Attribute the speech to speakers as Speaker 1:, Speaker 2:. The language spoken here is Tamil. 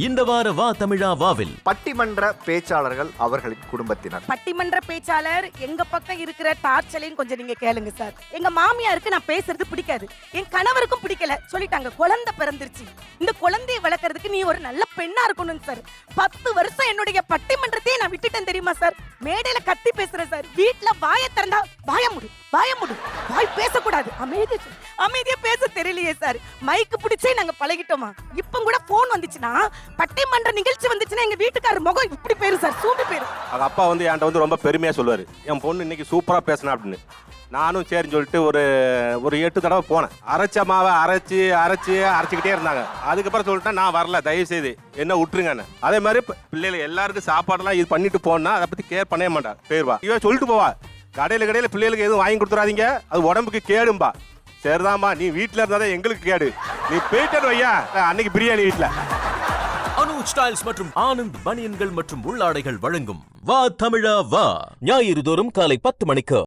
Speaker 1: இந்த வார வா தமிழா வாவில்.
Speaker 2: பட்டிமன்ற பேச்சாளர்கள் அவர்களின் குடும்பத்தினர்.
Speaker 3: பட்டிமன்ற பேச்சாளர் எங்க பக்கம் இருக்கிற டார்ச்சலையும் கொஞ்சம் நீங்க கேளுங்க சார். எங்க மாமியாருக்கு நான் பேசுறது பிடிக்காது. என் கணவருக்கும் பிடிக்கல. சொல்லிட்டாங்க குழந்தை பிறந்துருச்சு. இந்த குழந்தையை வளர்க்கறதுக்கு நீ ஒரு நல்ல பெண்ணா இருக்கணும் சார். பத்து வருஷம் என்னுடைய பட்டிமன்றத்தையே நான் விட்டுட்டேன் தெரியுமா சார்? மேடையில கத்தி பேசுறேன் சார். வீட்ல வாயை திறந்தா வாய முடு வாய முடு. வாய் பேசக்கூடாது. அமைதி அமைதியா பேச சார். மைக்கு பிடிச்சே நாங்க பழகிட்டோமா? இப்ப கூட போன் வந்துச்சுன்னா பட்டிமன்ற நிகழ்ச்சி வந்துச்சுன்னா எங்க வீட்டுக்காரர் முகம் இப்படி போயிரு சார். சூம்பி போயிரும்.
Speaker 4: அவங்க அப்பா வந்து என்கிட்ட வந்து ரொம்ப பெருமையா சொல்லுவாரு. என் பொண்ணு இன்னைக்கு சூப்பரா பேசினா அப்படின்னு. நானும் சரின்னு சொல்லிட்டு ஒரு ஒரு எட்டு தடவை போனேன். அரைச்ச மாவை அரைச்சி அரைச்சி அரைச்சிக்கிட்டே இருந்தாங்க. அதுக்கப்புறம் சொல்லிட்டேன் நான் வரல தயவு செய்து என்ன விட்டுருங்கன்னு. அதே மாதிரி பிள்ளைகள் எல்லாருக்கும் சாப்பாடெல்லாம் இது பண்ணிட்டு போனா அதை பத்தி கேர் பண்ணவே மாட்டான் பேருவா இவன் சொல்லிட்டு போவா. கடையில் கடையில் பிள்ளைகளுக்கு எதுவும் வாங்கி கொடுத்துறாதீங்க. அது உடம்புக்கு கேடும்பா. சரிதாம்மா நீ வீட்டில் இருந்தாதான் எங்களுக்கு கேடு. நீ போயிட்டு வையா. அன்னைக்கு பிரியாணி வீட்டில்
Speaker 1: அனுஜ் ஸ்டைல்ஸ் மற்றும் ஆனந்த் பனியன்கள் மற்றும் உள்ளாடைகள் வழங்கும் வா தமிழா வா. ஞாயிறு தோறும் காலை பத்து மணிக்கு.